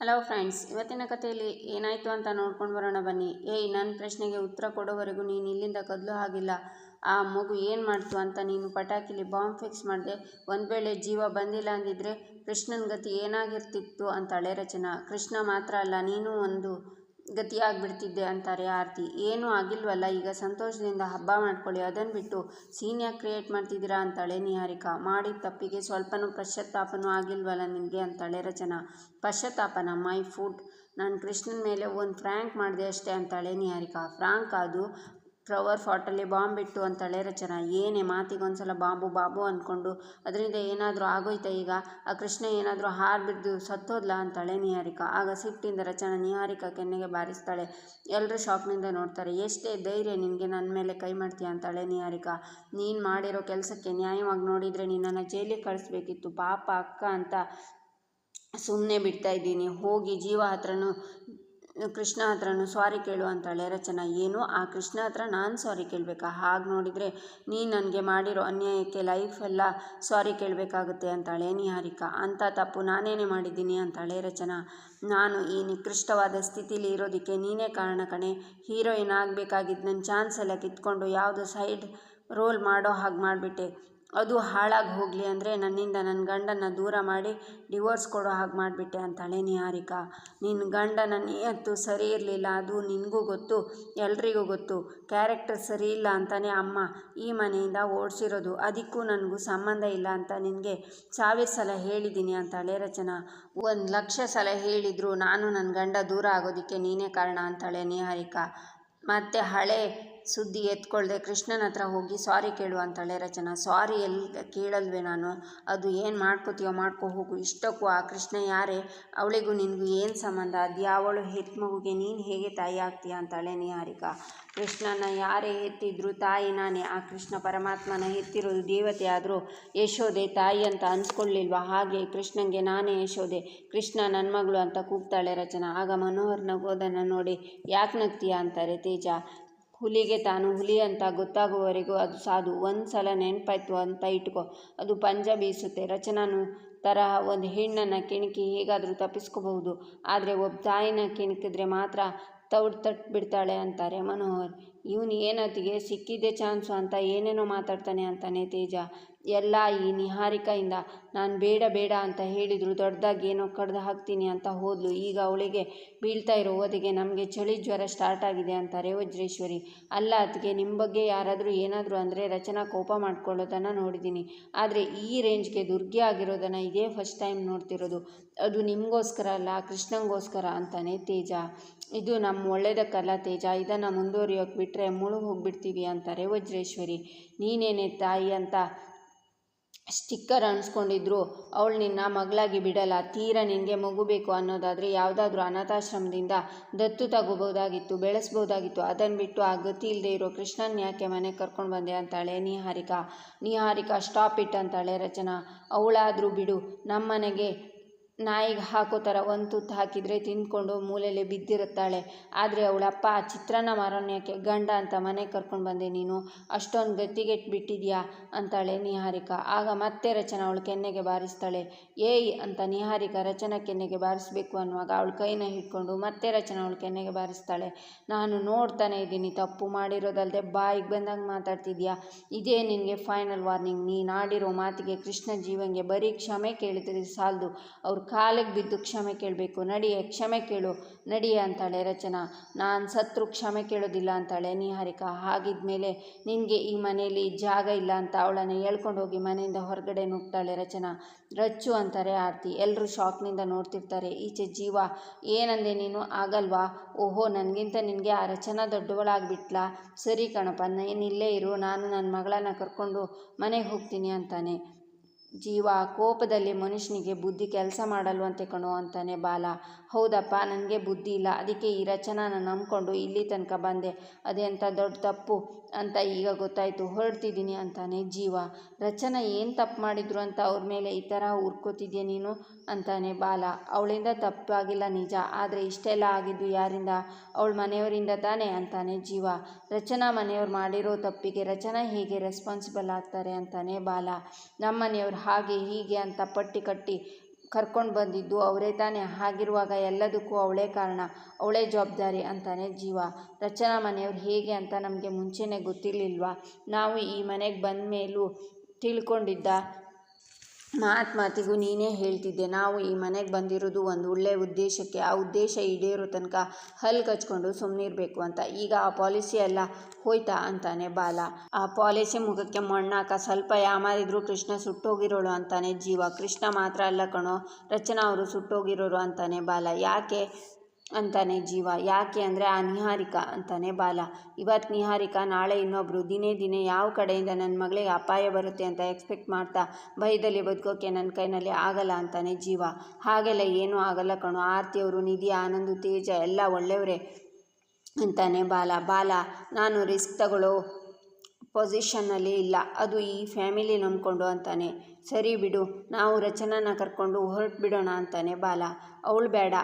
Hello friends ಇವತ್ತಿನ ಕಥೆಯಲ್ಲಿ ಏನಾಯಿತು ಅಂತ ನೋಡ್ಕೊಂಡು ಬರೋಣ ಬನ್ನಿ. ಏಯ್ ನನ್ನ ಪ್ರಶ್ನೆಗೆ ಉತ್ತರ ಕೊಡೋವರೆಗೂ ನೀನು ಇಲ್ಲಿಂದ ಕದಲು ಹಾಗಿಲ್ಲ. ಆ ಮಗು ಏನು ಮಾಡ್ತು ಅಂತ ನೀನು ಪಟಾಕಿಲಿ ಬಾಂಬ್ ಫಿಕ್ಸ್ ಮಾಡಿದೆ, ಒಂದು ವೇಳೆ ಜೀವ ಬಂದಿಲ್ಲ ಅಂದಿದ್ದರೆ ಕೃಷ್ಣನ ಗತಿ ಏನಾಗಿರ್ತಿತ್ತು ಅಂತಾಳೆ ರಚನಾ. ಕೃಷ್ಣ ಮಾತ್ರ ಅಲ್ಲ, ನೀನು ಒಂದು ಗತಿಯಾಗ್ಬಿಡ್ತಿದ್ದೆ ಅಂತಾರೆ ಆರತಿ. ಏನೂ ಆಗಿಲ್ವಲ್ಲ, ಈಗ ಸಂತೋಷದಿಂದ ಹಬ್ಬ ಮಾಡ್ಕೊಳ್ಳಿ ಅದನ್ನು ಬಿಟ್ಟು ಸೀನ್ ಯಾಕೆ ಕ್ರಿಯೇಟ್ ಮಾಡ್ತಿದ್ದೀರಾ ಅಂತಾಳೆ ನಿಹಾರಿಕಾ. ಮಾಡಿದ ತಪ್ಪಿಗೆ ಸ್ವಲ್ಪನೂ ಪಶ್ಚಾತ್ತಾಪನೂ ಆಗಿಲ್ವಲ್ಲ ನಿನಗೆ ಅಂತಾಳೆ ರಚನಾ. ಪಶ್ಚಾತ್ತಾಪನ? ಮೈ ಫುಡ್ ನಾನು ಕೃಷ್ಣನ ಮೇಲೆ ಒಂದು ಫ್ರ್ಯಾಂಕ್ ಮಾಡಿದೆ ಅಷ್ಟೇ ಅಂತಾಳೆ ನಿಹಾರಿಕಾ. ಫ್ರಾಂಕ್ ಅದು ಫ್ಲವರ್ ಫಾಟಲ್ಲಿ ಬಾಂಬ್ ಇಟ್ಟು ಅಂತಾಳೆ ರಚನಾ ಏನೇ ಮಾತಿಗೊಂದ್ಸಲ ಬಾಬು ಬಾಬು ಅಂದ್ಕೊಂಡು ಅದರಿಂದ ಏನಾದರೂ ಆಗೋಯ್ತಾ ಈಗ? ಆ ಕೃಷ್ಣ ಏನಾದರೂ ಹಾರು ಬಿದ್ದು ಸತ್ತೋದ್ಲಾ ಅಂತಾಳೆ ನಿಹಾರಿಕಾ. ಆಗ ಸಿಟ್ಟಿಂದ ರಚನಾ ನಿಹಾರಿಕಾ ಕೆನ್ನೆಗೆ ಬಾರಿಸ್ತಾಳೆ. ಎಲ್ಲರೂ ಶಾಕ್ನಿಂದ ನೋಡ್ತಾರೆ. ಎಷ್ಟೇ ಧೈರ್ಯ ನಿನಗೆ ನನ್ನ ಮೇಲೆ ಕೈ ಮಾಡ್ತೀಯ ಅಂತಾಳೆ ನಿಹಾರಿಕಾ. ನೀನು ಮಾಡಿರೋ ಕೆಲಸಕ್ಕೆ ನ್ಯಾಯವಾಗಿ ನೋಡಿದರೆ ನಿನ್ನನ್ನು ಜೈಲಿಗೆ ಕಳಿಸ್ಬೇಕಿತ್ತು. ಪಾಪ ಅಕ್ಕ ಅಂತ ಸುಮ್ಮನೆ ಬಿಡ್ತಾ ಇದ್ದೀನಿ. ಹೋಗಿ ಜೀವ ಹತ್ರನೂ ಕೃಷ್ಣ ಹತ್ರನು ಸಾರಿ ಕೇಳು ಅಂತಾಳೆ ರಚನಾ. ಏನು? ಆ ಕೃಷ್ಣ ಹತ್ರ ನಾನು ಸಾರಿ ಕೇಳಬೇಕಾ? ಹಾಗೆ ನೋಡಿದರೆ, ನೀನು ನನಗೆ ಮಾಡಿರೋ ಅನ್ಯಾಯಕ್ಕೆ ಲೈಫೆಲ್ಲ ಸಾರಿ ಕೇಳಬೇಕಾಗುತ್ತೆ ಅಂತಾಳೆ ನಿಹಾರಿಕಾ ಅಂಥ ತಪ್ಪು ನಾನೇನೇ ಮಾಡಿದ್ದೀನಿ ಅಂತಾಳೆ ರಚನಾ. ನಾನು ಈ ನಿಕೃಷ್ಟವಾದ ಸ್ಥಿತಿಲಿ ಇರೋದಕ್ಕೆ ನೀನೇ ಕಾರಣ ಕಣೆ. ಹೀರೋಯಿನ್ ಆಗಬೇಕಾಗಿದ್ದು ನನ್ನ ಚಾನ್ಸ್ ಎಲ್ಲ ಕಿತ್ಕೊಂಡು ಯಾವುದೋ ಸೈಡ್ ರೋಲ್ ಮಾಡೋ ಹಾಗೆ ಮಾಡಿಬಿಟ್ಟೆ. ಅದು ಹಾಳಾಗಿ ಹೋಗಲಿ ಅಂದರೆ ನನ್ನಿಂದ ನನ್ನ ಗಂಡನ ದೂರ ಮಾಡಿ ಡಿವೋರ್ಸ್ ಕೊಡೋ ಹಾಗೆ ಮಾಡಿಬಿಟ್ಟೆ ಅಂತಾಳೆ ನಿಹಾರಿಕಾ. ನಿನ್ನ ಗಂಡನ ನಿಯತ್ತು ಸರಿ ಇರಲಿಲ್ಲ, ಅದು ನಿನಗೂ ಗೊತ್ತು, ಎಲ್ರಿಗೂ ಗೊತ್ತು. ಕ್ಯಾರೆಕ್ಟರ್ ಸರಿ ಇಲ್ಲ ಅಂತಲೇ ಅಮ್ಮ ಈ ಮನೆಯಿಂದ ಓಡಿಸಿರೋದು. ಅದಕ್ಕೂ ನನಗೂ ಸಂಬಂಧ ಇಲ್ಲ ಅಂತ ನಿನಗೆ ಸಾವಿರ ಸಲ ಹೇಳಿದ್ದೀನಿ ಅಂತಾಳೆ ರಚನಾ. ಒಂದು ಲಕ್ಷ ಸಲ ಹೇಳಿದ್ರು, ನಾನು ನನ್ನ ಗಂಡ ದೂರ ಆಗೋದಕ್ಕೆ ನೀನೇ ಕಾರಣ ಅಂತಾಳೆ ನಿಹಾರಿಕಾ. ಮತ್ತು ಹಳೆ ಸುದ್ದಿ ಎತ್ಕೊಳ್ಳದೆ ಕೃಷ್ಣನ ಹತ್ರ ಹೋಗಿ ಸಾರಿ ಕೇಳು ಅಂತಾಳೆ ರಚನಾ. ಸಾರಿ ಎಲ್ಲಿ ಕೇಳಲ್ವೇ ನಾನು? ಅದು ಏನು ಮಾಡ್ಕೋತೀಯೋ ಮಾಡ್ಕೊ ಹೋಗು. ಇಷ್ಟಕ್ಕೂ ಆ ಕೃಷ್ಣ ಯಾರೇ? ಅವಳಿಗೂ ನಿನಗೂ ಏನು ಸಂಬಂಧ? ಅದು ಯಾವಳು ಹೆತ್ತ ಮಗುಗೆ ನೀನು ಹೇಗೆ ತಾಯಿ ಆಗ್ತೀಯ? ಅಂತಾಳೆ ನಿಹಾರಿಕಾ ಕೃಷ್ಣನ ಯಾರೇ ಹೆತ್ತಿದ್ರು ತಾಯಿ ನಾನೇ. ಆ ಕೃಷ್ಣ ಪರಮಾತ್ಮನ ಹೆತ್ತಿರೋದು ದೇವತೆ ಆದರೂ ಯಶೋದೆ ತಾಯಿ ಅಂತ ಅನ್ಸ್ಕೊಳ್ಳಿಲ್ವಾ ಹಾಗೆ ಕೃಷ್ಣನಿಗೆ ನಾನೇ ಯಶೋದೆ. ಕೃಷ್ಣ ನನ್ನ ಮಗಳು ಅಂತ ಕೂಗ್ತಾಳೆ ರಚನಾ. ಆಗ ಮನೋಹರ್ ನಗೋದನ್ನು ನೋಡಿ, ಯಾಕೆ ನಗ್ತೀಯ? ಅಂತಾರೆ ತೇಜ. ಹುಲಿಗೆ ತಾನು ಹುಲಿ ಅಂತ ಗೊತ್ತಾಗುವವರೆಗೂ ಅದು ಸಾಧು. ಒಂದು ಸಲ ನೆನಪಾಯ್ತು ಅಂತ ಇಟ್ಕೋ. ಅದು ಪಂಜ ಬೀಸುತ್ತೆ. ರಚನಾನು ತರಹ ಒಂದು ಹೆಣ್ಣನ್ನು ಕೆಣಕಿ ಹೇಗಾದರೂ ತಪ್ಪಿಸ್ಕೋಬಹುದು. ಆದರೆ ಒಬ್ಬ ತಾಯಿನ ಕೆಣಕಿದ್ರೆ ಮಾತ್ರ ತೌಡ್ ತಟ್ ಬಿಡ್ತಾಳೆ ಅಂತಾರೆ ಮನೋಹರ್. ಇವನು ಏನತ್ತಿಗೆ ಸಿಕ್ಕಿದ್ದೆ ಚಾನ್ಸು ಅಂತ ಏನೇನೋ ಮಾತಾಡ್ತಾನೆ ಅಂತಾನೆ ತೇಜ. ಎಲ್ಲ ಈ ನಿಹಾರಿಕೆಯಿಂದ ನಾನು ಬೇಡ ಬೇಡ ಅಂತ ಹೇಳಿದರು. ದೊಡ್ಡದಾಗಿ ಏನೋ ಕಡ್ದು ಹಾಕ್ತೀನಿ ಅಂತ ಹೋದ್ಲು. ಈಗ ಅವಳಿಗೆ ಬೀಳ್ತಾ ಇರೋ ಓದಿಗೆ ನಮಗೆ ಚಳಿ ಜ್ವರ ಸ್ಟಾರ್ಟ್ ಆಗಿದೆ ಅಂತಾರೆ ವಜ್ರೇಶ್ವರಿ ಅಲ್ಲ ಅದಕ್ಕೆ ನಿಮ್ಮ ಬಗ್ಗೆ ಯಾರಾದರೂ ಏನಾದರೂ ಅಂದರೆ ರಚನಾ ಕೋಪ ಮಾಡ್ಕೊಳ್ಳೋದನ್ನು ನೋಡಿದ್ದೀನಿ. ಆದರೆ ಈ ರೇಂಜ್ಗೆ ದುರ್ಗಿ ಆಗಿರೋದನ್ನು ಇದೇ ಫಸ್ಟ್ ಟೈಮ್ ನೋಡ್ತಿರೋದು. ಅದು ನಿಮಗೋಸ್ಕರ ಅಲ್ಲ, ಕೃಷ್ಣಂಗೋಸ್ಕರ ಅಂತಾನೆ ತೇಜ. ಇದು ನಮ್ಮ ಒಳ್ಳೇದಕ್ಕಲ್ಲ ತೇಜ, ಇದನ್ನು ಮುಂದುವರಿಯೋಕೆ ಬಿಟ್ಟರೆ ಮುಳುಗು ಹೋಗ್ಬಿಡ್ತೀವಿ ಅಂತಾರೆ ವಜ್ರೇಶ್ವರಿ ನೀನೇನೇ ತಾಯಿ ಅಂತ ಸ್ಟಿಕ್ಕರ್ ಅನ್ಸ್ಕೊಂಡಿದ್ರು. ಅವಳು ನಿನ್ನ ಮಗಳಾಗಿ ಬಿಡಲ್ಲ, ತೀರ ನಿನಗೆ ಮಗು ಬೇಕು ಅನ್ನೋದಾದರೆ ಯಾವುದಾದ್ರೂ ಅನಾಥಾಶ್ರಮದಿಂದ ದತ್ತು ತಗೋಬೋದಾಗಿತ್ತು ಬೆಳೆಸ್ಬೋದಾಗಿತ್ತು ಅದನ್ನು ಬಿಟ್ಟು ಆ ಗತಿ ಇಲ್ಲದೆ ಇರೋ ಕೃಷ್ಣನ್ ಯಾಕೆ ಮನೆಗೆ ಕರ್ಕೊಂಡು ಬಂದೆ ಅಂತಾಳೆ ನಿಹಾರಿಕಾ. ನಿಹಾರಿಕಾ ಸ್ಟಾಪ್ ಇಟ್ ಅಂತಾಳೆ ರಚನಾ. ಅವಳಾದರೂ ಬಿಡು, ನಮ್ಮನೆಗೆ ನಾಯಿಗೆ ಹಾಕೋ ಥರ ಒಂದು ತುತ್ತು ಹಾಕಿದರೆ ತಿಂದ್ಕೊಂಡು ಮೂಲೆಯಲ್ಲಿ ಬಿದ್ದಿರುತ್ತಾಳೆ. ಆದರೆ ಅವಳಪ್ಪ ಆ ಚಿತ್ರಾನ್ನ ಮಾರೋನ್ಯಕ್ಕೆ ಗಂಡ ಅಂತ ಮನೆಗೆ ಕರ್ಕೊಂಡು ಬಂದೆ ನೀನು, ಅಷ್ಟೊಂದು ಗತಿಗೆಟ್ಬಿಟ್ಟಿದ್ಯಾ ಅಂತಾಳೆ ನಿಹಾರಿಕಾ. ಆಗ ಮತ್ತೆ ರಚನಾ ಅವಳು ಕೆನ್ನೆಗೆ ಬಾರಿಸ್ತಾಳೆ. ಏಯ್ ಅಂತ ನಿಹಾರಿಕಾ ರಚನಾ ಕೆನ್ನೆಗೆ ಬಾರಿಸಬೇಕು ಅನ್ನುವಾಗ ಅವಳು ಕೈನ ಹಿಡ್ಕೊಂಡು ಮತ್ತೆ ರಚನಾ ಅವಳು ಕೆನ್ನೆಗೆ ಬಾರಿಸ್ತಾಳೆ. ನಾನು ನೋಡ್ತಾನೆ ಇದ್ದೀನಿ, ತಪ್ಪು ಮಾಡಿರೋದಲ್ಲದೆ ಬಾಯಿಗೆ ಬಂದಂಗೆ ಮಾತಾಡ್ತಿದ್ಯಾ? ಇದೇ ನಿನಗೆ ಫೈನಲ್ ವಾರ್ನಿಂಗ್ ನೀನು ಆಡಿರೋ ಮಾತಿಗೆ ಕೃಷ್ಣ ಜೀವನ್ಗೆ ಬರೀ ಕ್ಷಮೆ ಕೇಳಿದ್ರೆ ಸಾಲದು. ಅವ್ರು ಕಾಲಿಗೆ ಬಿದ್ದು ಕ್ಷಮೆ ಕೇಳಬೇಕು. ನಡಿಯ, ಕ್ಷಮೆ ಕೇಳು. ನಡಿಯ ಅಂತಾಳೆ ರಚನಾ. ನಾನು ಸತ್ರು ಕ್ಷಮೆ ಕೇಳೋದಿಲ್ಲ ಅಂತಾಳೆ ನಿಹಾರಿಕಾ. ಹಾಗಿದ್ಮೇಲೆ ನಿನಗೆ ಈ ಮನೆಯಲ್ಲಿ ಜಾಗ ಇಲ್ಲ ಅಂತ ಅವಳನ್ನು ಹೇಳ್ಕೊಂಡು ಹೋಗಿ ಮನೆಯಿಂದ ಹೊರಗಡೆ ನುಗ್ತಾಳೆ ರಚನಾ. ರಚ್ಚು ಅಂತಾರೆ ಆರತಿ. ಎಲ್ಲರೂ ಶಾಕ್ನಿಂದ ನೋಡ್ತಿರ್ತಾರೆ. ಈಚೆ ಜೀವ, ಏನಂದೆ ನೀನು? ಆಗಲ್ವಾ? ಓಹೋ, ನನಗಿಂತ ನಿನಗೆ ಆ ರಚನಾ ದೊಡ್ಡವಳಾಗ್ಬಿಟ್ಲಾ? ಸರಿ ಕಣಪ್ಪ, ನೀನು ಇಲ್ಲೇ ಇರು. ನಾನು ನನ್ನ ಮಗಳನ್ನ ಕರ್ಕೊಂಡು ಮನೆಗೆ ಹೋಗ್ತೀನಿ ಅಂತಾನೆ. ಜೀವ ಕೋಪದಲ್ಲಿ ಮನುಷ್ಯನಿಗೆ ಬುದ್ಧಿ ಕೆಲಸ ಮಾಡಲ್ವಂತೆ ಕಣೋ ಅಂತಾನೆ ಬಾಲ. ಹೌದಪ್ಪ, ನನಗೆ ಬುದ್ಧಿ ಇಲ್ಲ. ಅದಕ್ಕೆ ಈ ರಚನಾನ ನಂಬಿಕೊಂಡು ಇಲ್ಲಿ ತನಕ ಬಂದೆ. ಅದೆಂಥ ದೊಡ್ಡ ತಪ್ಪು ಅಂತ ಈಗ ಗೊತ್ತಾಯಿತು. ಹೊರಡ್ತಿದ್ದೀನಿ ಅಂತಾನೆ ಜೀವ. ರಚನಾ ಏನು ತಪ್ಪು ಮಾಡಿದ್ರು ಅಂತ ಅವ್ರ ಮೇಲೆ ಈ ಥರ ಉರ್ಕೋತಿದ್ಯಾ ನೀನು? ಅಂತಾನೆ ಬಾಲ. ಅವಳಿಂದ ತಪ್ಪಾಗಿಲ್ಲ ನಿಜ. ಆದರೆ ಇಷ್ಟೆಲ್ಲ ಆಗಿದ್ದು ಯಾರಿಂದ? ಅವಳ ಮನೆಯವರಿಂದ ತಾನೇ ಅಂತಾನೆ ಜೀವ. ರಚನಾ ಮನೆಯವ್ರು ಮಾಡಿರೋ ತಪ್ಪಿಗೆ ರಚನಾ ಹೇಗೆ ರೆಸ್ಪಾನ್ಸಿಬಲ್ ಆಗ್ತಾರೆ ಅಂತಾನೆ ಬಾಲ. ನಮ್ಮ ಮನೆಯವ್ರು ಹಾಗೆ ಹೀಗೆ ಅಂತ ಪಟ್ಟಿ ಕಟ್ಟಿ ಕರ್ಕೊಂಡು ಬಂದಿದ್ದು ಅವರೇ ತಾನೇ. ಹಾಗಿರುವಾಗ ಎಲ್ಲದಕ್ಕೂ ಅವಳೇ ಕಾರಣ. ಅವಳೇ ಜವಾಬ್ದಾರಿ ಅಂತಾನೆ ಜೀವ. ರಚನಾ ಮನೆಯವ್ರು ಹೇಗೆ ಅಂತ ನಮಗೆ ಮುಂಚೆನೇ ಗೊತ್ತಿರಲಿಲ್ವಾ? ನಾವು ಈ ಮನೆಗೆ ಬಂದ ಮೇಲೂ ತಿಳ್ಕೊಂಡಿದ್ದ ಮಾತು ಮಾತಿಗೂ ನೀನೇ ಹೇಳ್ತಿದ್ದೆ, ನಾವು ಈ ಮನೆಗೆ ಬಂದಿರೋದು ಒಂದು ಒಳ್ಳೆಯ ಉದ್ದೇಶಕ್ಕೆ, ಆ ಉದ್ದೇಶ ಈಡೇರೋ ತನಕ ಹಲ್ಲು ಕಚ್ಕೊಂಡು ಸುಮ್ಮನಿರಬೇಕು ಅಂತ. ಈಗ ಆ ಪಾಲಿಸಿ ಎಲ್ಲ ಹೋಯ್ತಾ ಅಂತಾನೆ ಬಾಲ. ಆ ಪಾಲಿಸಿ ಮುಖಕ್ಕೆ ಮಣ್ಣಾಕ ಸ್ವಲ್ಪ ಯಾಮಾರಿದ್ರು ಕೃಷ್ಣ ಸುಟ್ಟೋಗಿರೋಳು ಅಂತಾನೆ ಜೀವ. ಕೃಷ್ಣ ಮಾತ್ರ ಅಲ್ಲ ಕಣೋ, ರಚನಾ ಅವರು ಸುಟ್ಟೋಗಿರೋರು ಅಂತಾನೆ ಬಾಲ. ಯಾಕೆ ಅಂತಾನೆ ಜೀವ. ಯಾಕೆ ಅಂದರೆ ಆ ನಿಹಾರಿಕಾ ಅಂತಾನೆ ಬಾಲ. ಇವತ್ತು ನಿಹಾರಿಕ, ನಾಳೆ ಇನ್ನೊಬ್ಬರು ದಿನೇ ದಿನೇ ಯಾವ ಕಡೆಯಿಂದ ನನ್ನ ಮಗಳಿಗೆ ಅಪಾಯ ಬರುತ್ತೆ ಅಂತ ಎಕ್ಸ್ಪೆಕ್ಟ್ ಮಾಡ್ತಾ ಭಯದಲ್ಲಿ ಬದುಕೋಕೆ ನನ್ನ ಕೈನಲ್ಲಿ ಆಗಲ್ಲ ಅಂತಾನೆ ಜೀವ. ಹಾಗೆಲ್ಲ ಏನೂ ಆಗಲ್ಲ ಕಣು. ಆರ್ತಿಯವರು, ನಿಧಿ, ಆನಂದ, ತೇಜ ಎಲ್ಲ ಒಳ್ಳೆಯವರೇ ಅಂತಾನೆ ಬಾಲ. ಬಾಲ, ನಾನು ರಿಸ್ಕ್ ತಗೊಳ್ಳೋ ಪೊಸಿಷನ್ನಲ್ಲಿ ಇಲ್ಲ. ಅದು ಈ ಫ್ಯಾಮಿಲಿ ನಂಬ್ಕೊಂಡು ಅಂತಾನೆ. ಸರಿ ಬಿಡು, ನಾವು ರಚನಾನ ಕರ್ಕೊಂಡು ಹೊರಟು ಬಿಡೋಣ ಅಂತಾನೆ ಬಾಲ. ಅವಳು ಬೇಡ.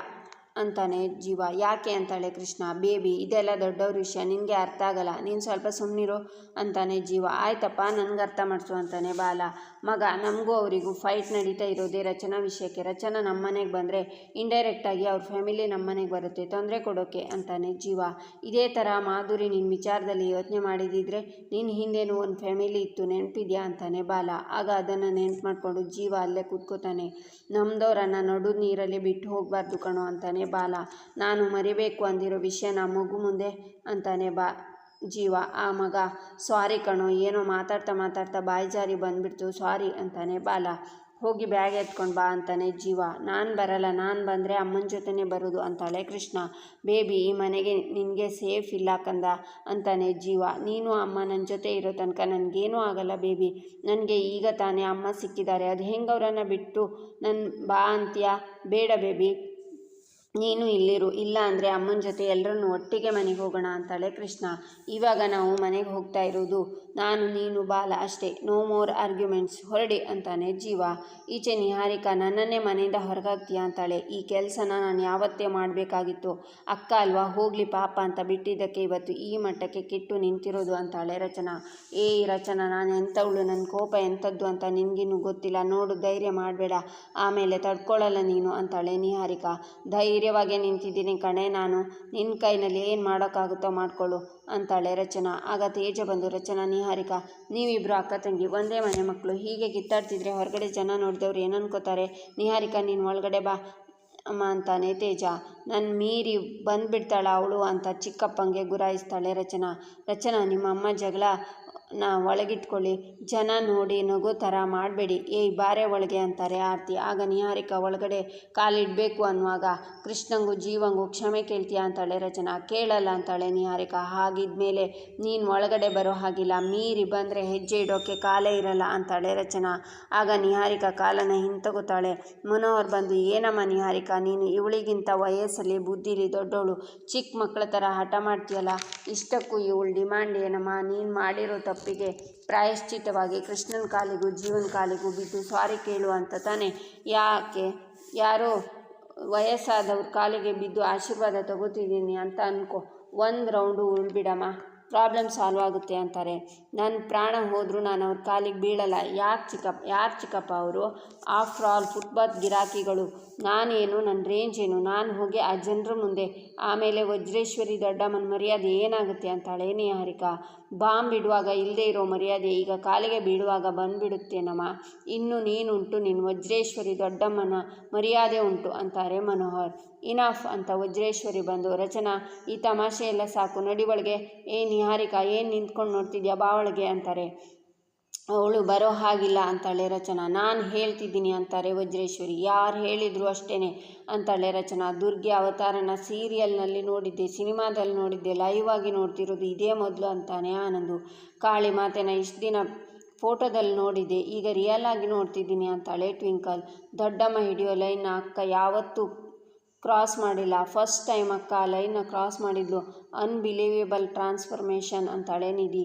ಅಂತಾನೆ ಜೀವ. ಯಾಕೆ ಅಂತಾಳೆ ಕೃಷ್ಣ? ಬೇಬಿ, ಇದೆಲ್ಲ ದೊಡ್ಡವ್ರ ವಿಷಯ. ನಿನಗೆ ಅರ್ಥ ಆಗಲ್ಲ. ನೀನು ಸ್ವಲ್ಪ ಸುಮ್ಮನಿರು ಅಂತಾನೆ ಜೀವ. ಆಯ್ತಪ್ಪ ನನಗೆ ಅರ್ಥ ಮಾಡಿಸು ಅಂತಾನೆ ಬಾಲ. ಮಗ, ನಮಗೂ ಅವರಿಗೂ ಫೈಟ್ ನಡೀತಾ ಇರೋದೇ ರಚನಾ ವಿಷಯಕ್ಕೆ. ರಚನಾ ನಮ್ಮ ಮನೆಗೆ ಬಂದರೆ ಇಂಡೈರೆಕ್ಟಾಗಿ ಅವ್ರ ಫ್ಯಾಮಿಲಿ ನಮ್ಮ ಮನೆಗೆ ಬರುತ್ತೆ. ತೊಂದರೆ ಕೊಡೋಕೆ ಅಂತಾನೆ ಜೀವ. ಇದೇ ಥರ ಮಾಧುರಿ ನಿನ್ನ ವಿಚಾರದಲ್ಲಿ ಯೋಚನೆ ಮಾಡಿದಿದ್ರೆ ನಿನ್ನ ಹಿಂದೇನು ಒಂದು ಫ್ಯಾಮಿಲಿ ಇತ್ತು, ನೆನಪಿದ್ಯಾ ಅಂತಾನೆ ಬಾಲ. ಆಗ ಅದನ್ನು ನೆನ್ಪು ಮಾಡಿಕೊಂಡು ಜೀವ ಅಲ್ಲೇ ಕೂತ್ಕೋತಾನೆ. ನಮ್ಮದವ್ರನ್ನ ನಡು ನೀರಲ್ಲಿ ಬಿಟ್ಟು ಹೋಗಬಾರ್ದು ಕಣೋ ಅಂತಾನೆ ಬಾಲ. ನಾನು ಮರಿಬೇಕು ಅಂದಿರೋ ವಿಷಯ ಮಗು ಮುಂದೆ ಅಂತಾನೆ ಬಾ. ಜೀವ, ಆ ಮಗ. ಸಾರಿ ಕಣೋ, ಏನೋ ಮಾತಾಡ್ತಾ ಮಾತಾಡ್ತಾ ಬಾಯಿ ಜಾರಿ ಬಂದ್ಬಿಡ್ತು. ಸಾರಿ ಅಂತಾನೆ ಬಾಲ. ಹೋಗಿ ಬ್ಯಾಗ್ ಎತ್ಕೊಂಡು ಬಾ ಅಂತಾನೆ ಜೀವ. ನಾನು ಬರಲ್ಲ, ನಾನು ಬಂದರೆ ಅಮ್ಮನ ಜೊತೆನೇ ಬರೋದು ಅಂತಾಳೆ ಕೃಷ್ಣ. ಬೇಬಿ, ಈ ಮನೆಗೆ ನಿನಗೆ ಸೇಫ್ ಇಲ್ಲ ಕಂದ ಅಂತಾನೆ ಜೀವ. ನೀನು, ಅಮ್ಮ ನನ್ನ ಜೊತೆ ಇರೋ ತನಕ ನನಗೇನೂ ಆಗಲ್ಲ ಬೇಬಿ. ನನಗೆ ಈಗ ತಾನೇ ಅಮ್ಮ ಸಿಕ್ಕಿದ್ದಾರೆ. ಅದು ಹೆಂಗೆ ಅವರನ್ನು ಬಿಟ್ಟು ನನ್ನ ಬಾ ಅಂತ್ಯ? ಬೇಡ ಬೇಬಿ. ನೀನು ಇಲ್ಲಿರು. ಇಲ್ಲ ಅಂದರೆ ಅಮ್ಮನ ಜೊತೆ ಎಲ್ಲರನ್ನು ಒಟ್ಟಿಗೆ ಮನೆಗೆ ಹೋಗೋಣ ಅಂತಾಳೆ ಕೃಷ್ಣ. ಇವಾಗ ನಾವು ಮನೆಗೆ ಹೋಗ್ತಾ ಇರೋದು ನಾನು, ನೀನು, ಬಾಲ ಅಷ್ಟೇ. ನೋ ಮೋರ್ ಆರ್ಗ್ಯುಮೆಂಟ್ಸ್ ಹೊರಡಿ ಅಂತಾನೆ ಜೀವ. ಈಚೆ ನಿಹಾರಿಕಾ, ನನ್ನನ್ನೇ ಮನೆಯಿಂದ ಹೊರಗಾಗ್ತೀಯ ಅಂತಾಳೆ. ಈ ಕೆಲಸನ ನಾನು ಯಾವತ್ತೇ ಮಾಡಬೇಕಾಗಿತ್ತು. ಅಕ್ಕ ಅಲ್ವಾ, ಹೋಗಲಿ ಪಾಪ ಅಂತ ಬಿಟ್ಟಿದ್ದಕ್ಕೆ ಇವತ್ತು ಈ ಮಟ್ಟಕ್ಕೆ ಕೆಟ್ಟು ನಿಂತಿರೋದು ಅಂತಾಳೆ ರಚನಾ. ಏ ರಚನಾ, ನಾನು ಎಂಥವಳು ನನ್ನ ಕೋಪ ಎಂಥದ್ದು ಅಂತ ನಿನಗಿನ್ನೂ ಗೊತ್ತಿಲ್ಲ. ನೋಡು, ಧೈರ್ಯ ಮಾಡಬೇಡ. ಆಮೇಲೆ ತಡ್ಕೊಳ್ಳಲ್ಲ ನೀನು ಅಂತಾಳೆ ನಿಹಾರಿಕಾ. ಧೈರ್ಯವಾಗಿ ನಿಂತಿದ್ದೀನಿ ಕಣೆ ನಾನು. ನಿನ್ನ ಕೈನಲ್ಲಿ ಏನು ಮಾಡೋಕ್ಕಾಗುತ್ತೋ ಮಾಡ್ಕೊಳ್ಳು ಅಂತಾಳೆ ರಚನಾ. ಆಗ ತೇಜ ಬಂದು, ರಚನಾ ನಿಹಾರಿಕಾ ನೀವಿಬ್ಬರು ಅಕ್ಕ ತಂಗಿ, ಒಂದೇ ಮನೆ ಮಕ್ಕಳು ಹೀಗೆ ಕಿತ್ತಾಡ್ತಿದ್ರೆ ಹೊರಗಡೆ ಜನ ನೋಡಿದವ್ರು ಏನು ಅನ್ಕೋತಾರೆ? ನಿಹಾರಿಕಾ ನೀನು ಒಳಗಡೆ ಬಾ ಅಮ್ಮ ಅಂತಾನೆ ತೇಜ. ನನ್ನ ಮೀರಿ ಬಂದುಬಿಡ್ತಾಳ ಅವಳು ಅಂತ ಚಿಕ್ಕಪ್ಪಂಗೆ ಗುರಾಯಿಸ್ತಾಳೆ ರಚನಾ. ರಚನಾ, ನಿಮ್ಮ ಅಮ್ಮ ಜಗಳ ನಾ ಒಳಗಿಟ್ಕೊಳ್ಳಿ. ಜನ ನೋಡಿ ನಗೋ ಥರ ಮಾಡಬೇಡಿ. ಏಯ್, ಬಾರೆ ಒಳಗೆ ಅಂತಾರೆ ಆರತಿ. ಆಗ ನಿಹಾರಿಕಾ ಒಳಗಡೆ ಕಾಲಿಡಬೇಕು ಅನ್ನುವಾಗ, ಕೃಷ್ಣಂಗೂ, ಜೀವಂಗೂ, ಕ್ಷಮೆ ಕೇಳ್ತೀಯ ಅಂತಾಳೆ ರಚನಾ. ಕೇಳಲ್ಲ ಅಂತಾಳೆ ನಿಹಾರಿಕಾ. ಹಾಗಿದ್ಮೇಲೆ, ನೀನು ಒಳಗಡೆ ಬರೋ ಹಾಗಿಲ್ಲ. ಮೀರಿ ಬಂದರೆ ಹೆಜ್ಜೆ ಇಡೋಕ್ಕೆ ಕಾಲೇ ಇರಲ್ಲ ಅಂತಾಳೆ ರಚನಾ. ಆಗ ನಿಹಾರಿಕಾ ಕಾಲನ್ನು ಹಿಂತಗೋತಾಳೆ. ಮನೋಹರ್ ಬಂದು, ಏನಮ್ಮ ನಿಹಾರಿಕಾ, ನೀನು ಇವಳಿಗಿಂತ ವಯಸ್ಸಲ್ಲಿ ಬುದ್ಧಿಲಿ ದೊಡ್ಡವಳು ಚಿಕ್ಕ ಮಕ್ಕಳ ಥರ ಹಠ ಮಾಡ್ತೀಯಲ್ಲ? ಇಷ್ಟಕ್ಕೂ ಇವಳು ಡಿಮ್ಯಾಂಡ್ ಏನಮ್ಮ? ನೀನು ಮಾಡಿರೋ ತಪ್ಪಿಗೆ ಪ್ರಾಯಶ್ಚಿತವಾಗಿ ಕೃಷ್ಣನ ಕಾಲಿಗೂ ಜೀವನ ಕಾಲಿಗೂ ಬಿದ್ದು ಸಾರಿ ಕೇಳು ಅಂತ ತಾನೆ. ಯಾಕೆ? ಯಾರೋ ವಯಸ್ಸಾದವ್ರ ಕಾಲಿಗೆ ಬಿದ್ದು ಆಶೀರ್ವಾದ ತಗೋತಿದ್ದೀನಿ ಅಂತ ಅನ್ಕೋ. ಒಂದು ರೌಂಡು ಉಳ್ಬಿಡಮ್ಮ. ಪ್ರಾಬ್ಲಮ್ ಸಾಲ್ವ್ ಆಗುತ್ತೆ ಅಂತಾರೆ. ನನ್ನ ಪ್ರಾಣ ಹೋದರೂ ನಾನು ಅವ್ರ ಕಾಲಿಗೆ ಬೀಳಲ್ಲ. ಯಾಕೆ ಚಿಕ್ಕಪ್ಪ ಯಾರು ಚಿಕ್ಕಪ್ಪ ಅವರು? ಆಫ್ಟರ್ ಆಲ್ ಫುಟ್ಪಾತ್ ಗಿರಾಕಿಗಳು. ನಾನೇನು ನನ್ನ ರೇಂಜ್ ಏನು? ನಾನು ಹೋಗಿ ಆ ಜನರ ಮುಂದೆ. ಆಮೇಲೆ ವಜ್ರೇಶ್ವರಿ ದೊಡ್ಡಮ್ಮನ ಮರ್ಯಾದೆ ಏನಾಗುತ್ತೆ ಅಂತಾಳೆ ನಿಹಾರಿಕಾ ಬಾಂಬ್ ಬಿಡುವಾಗ ಇಲ್ಲದೆ ಇರೋ ಮರ್ಯಾದೆ ಈಗ ಕಾಲಿಗೆ ಬೀಳುವಾಗ ಬಂದುಬಿಡುತ್ತೇನಮ್ಮ ಇನ್ನು ನೀನುಂಟು ನಿನ್ನ ವಜ್ರೇಶ್ವರಿ ದೊಡ್ಡಮ್ಮನ ಮರ್ಯಾದೆ ಉಂಟು ಅಂತಾರೆ ಮನೋಹರ್. ಇನಾಫ್ ಅಂತ ವಜ್ರೇಶ್ವರಿ ಬಂದು ರಚನಾ, ಈ ತಮಾಷೆ ಎಲ್ಲ ಸಾಕು, ನಡಿ ಒಳಗೆ, ಏ ನಿಹಾರಿಕಾ, ಏನು ನಿಂತ್ಕೊಂಡು ನೋಡ್ತಿದ್ಯಾ ಬಾ ಒಳಗೆ ಅಂತಾರೆ. ಅವಳು ಬರೋ ಹಾಗಿಲ್ಲ ಅಂತಾಳೆ ರಚನಾ. ನಾನು ಹೇಳ್ತಿದ್ದೀನಿ ಅಂತಾರೆ ವಜ್ರೇಶ್ವರಿ. ಯಾರು ಹೇಳಿದ್ರು ಅಷ್ಟೇ ಅಂತಾಳೆ ರಚನಾ. ದುರ್ಗೆ ಅವತಾರನ ಸೀರಿಯಲ್ನಲ್ಲಿ ನೋಡಿದ್ದೆ, ಸಿನಿಮಾದಲ್ಲಿ ನೋಡಿದ್ದೆ ಲೈವ್ ಆಗಿ ನೋಡ್ತಿರೋದು ಇದೇ ಮೊದಲು ಅಂತಾನೆ ಆನಂದು. ಕಾಳಿ ಮಾತೆನ ಇಷ್ಟು ದಿನ ಫೋಟೋದಲ್ಲಿ ನೋಡಿದ್ದೆ ಈಗ ರಿಯಲ್ ಆಗಿ ನೋಡ್ತಿದ್ದೀನಿ ಅಂತಾಳೆ ಟ್ವಿಂಕಲ್. ದೊಡ್ಡಮ್ಮ ಹಿಡಿಯೋ ಲೈನ್ನ ಅಕ್ಕ ಯಾವತ್ತೂ ಕ್ರಾಸ್ ಮಾಡಿಲ್ಲ. ಫಸ್ಟ್ ಟೈಮ್ ಅಕ್ಕ ಲೈನ್ನ ಕ್ರಾಸ್ ಮಾಡಿದ್ಲು. ಅನ್ಬಿಲೀವೇಬಲ್ ಟ್ರಾನ್ಸ್ಫರ್ಮೇಷನ್ ಅಂತಾಳೆ ನಿಧಿ.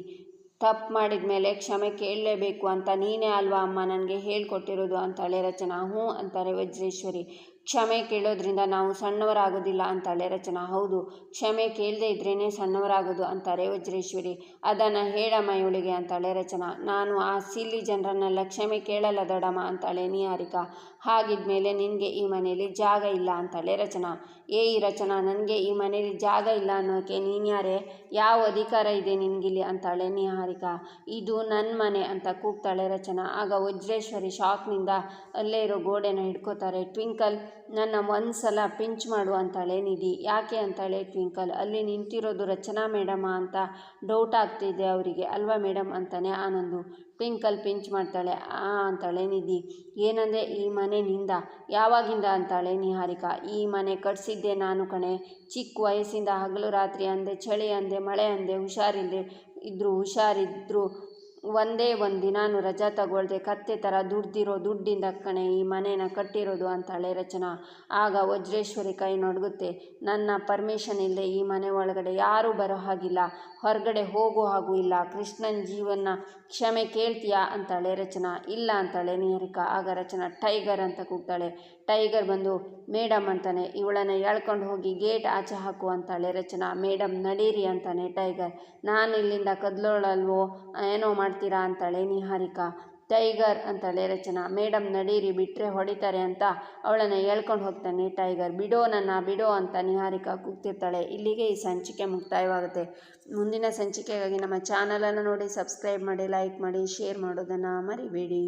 ತಪ್ಪು ಮಾಡಿದ ಮೇಲೆ ಕ್ಷಮೆ ಕೇಳಲೇಬೇಕು ಅಂತ ನೀನೇ ಅಲ್ವಾ ಅಮ್ಮ ನನಗೆ ಹೇಳ್ಕೊಟ್ಟಿರೋದು ಅಂತಾಳೆ ರಚನಾ ಹ್ಞೂ ಅಂತಾರೆ ವಜ್ರೇಶ್ವರಿ. ಕ್ಷಮೆ ಕೇಳೋದ್ರಿಂದ ನಾವು ಸಣ್ಣವರಾಗೋದಿಲ್ಲ ಅಂತಾಳೆ ರಚನಾ. ಹೌದು, ಕ್ಷಮೆ ಕೇಳದೆ ಇದ್ರೇ ಸಣ್ಣವರಾಗೋದು ಅಂತಾರೆ ವಜ್ರೇಶ್ವರಿ. ಅದನ್ನು ಹೇಳಮ್ಮ ಇವಳಿಗೆ ಅಂತಾಳೆ ರಚನಾ. ನಾನು ಆ ಸಿಲ್ಲಿ ಜನರನ್ನೆಲ್ಲ ಕ್ಷಮೆ ಕೇಳಲ್ಲ ದೊಡಮ್ಮ ಅಂತಾಳೆ ನಿಹಾರಿಕಾ. ಹಾಗಿದ್ಮೇಲೆ ನಿನಗೆ ಈ ಮನೆಯಲ್ಲಿ ಜಾಗ ಇಲ್ಲ ಅಂತಾಳೆ ರಚನಾ. ಏ ಈ ರಚನಾ, ನನಗೆ ಈ ಮನೆಯಲ್ಲಿ ಜಾಗ ಇಲ್ಲ ಅನ್ನೋಕೆ ನೀನು ಯಾರೇ? ಯಾವ ಅಧಿಕಾರ ಇದೆ ನಿನಗಿಲ್ಲಿ ಅಂತಾಳೆ ನಿಹಾರಿಕಾ. ಇದು ನನ್ನ ಮನೆ ಅಂತ ಕೂಗ್ತಾಳೆ ರಚನಾ. ಆಗ ವಜ್ರೇಶ್ವರಿ ಶಾಕ್ನಿಂದ ಅಲ್ಲೇ ಇರೋ ಗೋಡೆನ ಹಿಡ್ಕೋತಾರೆ. ಟ್ವಿಂಕಲ್ ನನ್ನ ಒಂದು ಸಲ ಪಿಂಚ್ ಮಾಡು ಅಂತಾಳೆ ನಿಧಿ. ಯಾಕೆ ಅಂತಾಳೆ ಟ್ವಿಂಕಲ್. ಅಲ್ಲಿ ನಿಂತಿರೋದು ರಚನಾ ಮೇಡಮ ಅಂತ ಡೌಟ್ ಆಗ್ತಿದೆ ಅವರಿಗೆ. ಅಲ್ವಾ ಮೇಡಮ್ ಅಂತಾನೆ ಆನಂದು. ಟ್ವಿಂಕಲ್ ಪಿಂಚ್ ಮಾಡ್ತಾಳೆ. ಆ, ಅಂತಾಳೆ ನಿಧಿ. ಏನಂದರೆ ಈ ಮನೆ ನಿಂದ? ಯಾವಾಗಿಂದ ಅಂತಾಳೆ ನಿಹಾರಿಕಾ. ಈ ಮನೆ ಕಟ್ಸಿದ್ದೆ ನಾನು ಕಣೆ. ಚಿಕ್ಕ ವಯಸ್ಸಿಂದ ಹಗಲು ರಾತ್ರಿ ಅಂದೆ, ಚಳಿ ಅಂದೆ, ಮಳೆ ಅಂದೆ ಹುಷಾರಿಲ್ಲದೆ ಇದ್ದರು ಹುಷಾರಿದ್ರು ಒಂದೇ ಒಂದು ದಿನಾನು ರಜಾ ತಗೊಳ್ದೆ ಕತ್ತೆ ಥರ ದುಡ್ದಿರೋ ದುಡ್ಡಿಂದ ಕಣೆ ಈ ಮನೇನ ಕಟ್ಟಿರೋದು ಅಂತಾಳೆ ರಚನಾ. ಆಗ ವಜ್ರೇಶ್ವರಿ ಕೈ ನಡುಗುತ್ತೆ. ನನ್ನ ಪರ್ಮಿಷನ್ ಇಲ್ಲದೆ ಈ ಮನೆ ಒಳಗಡೆ ಯಾರೂ ಬರೋ ಹಾಗಿಲ್ಲ. ಹೊರಗಡೆ ಹೋಗೋ ಹಾಗೂ ಇಲ್ಲ. ಕೃಷ್ಣನ ಜೀವನ ಕ್ಷಮೆ ಕೇಳ್ತೀಯಾ ಅಂತಾಳೆ ರಚನಾ. ಇಲ್ಲ ಅಂತಾಳೆ ನಿಹಾರಿಕಾ ಆಗ ರಚನಾ ಟೈಗರ್ ಅಂತ ಕೂಗ್ತಾಳೆ. ಟೈಗರ್ ಬಂದು ಮೇಡಮ್ ಅಂತಾನೆ. ಇವಳನ್ನು ಎಳ್ಕೊಂಡು ಹೋಗಿ ಗೇಟ್ ಆಚೆ ಹಾಕು ಅಂತಾಳೆ ರಚನಾ. ಮೇಡಮ್ ನಡೀರಿ ಅಂತಾನೆ ಟೈಗರ್. ನಾನು ಇಲ್ಲಿಂದ ಕದ್ಲೋಳಲ್ವೋ? ಏನೋ ಮಾಡ್ತೀರಾ ಅಂತಾಳೆ ನಿಹಾರಿಕಾ. ಟೈಗರ್ ಅಂತಾಳೆ ರಚನಾ. ಮೇಡಮ್ ನಡೀರಿ ಬಿಟ್ಟರೆ ಹೊಡಿತಾರೆ ಅಂತ ಅವಳನ್ನು ಹೇಳ್ಕೊಂಡು ಹೋಗ್ತಾನೆ ಟೈಗರ್. ಬಿಡೋ ನನ್ನ, ಬಿಡೋ ಅಂತ ನಿಹಾರಿಕಾ ಕೂಗ್ತಿರ್ತಾಳೆ. ಇಲ್ಲಿಗೆ ಈ ಸಂಚಿಕೆ ಮುಕ್ತಾಯವಾಗುತ್ತೆ. ಮುಂದಿನ ಸಂಚಿಕೆಗಾಗಿ ನಮ್ಮ ಚಾನಲನ್ನು ನೋಡಿ, ಸಬ್ಸ್ಕ್ರೈಬ್ ಮಾಡಿ, ಲೈಕ್ ಮಾಡಿ, ಶೇರ್ ಮಾಡೋದನ್ನು ಮರಿಬೇಡಿ.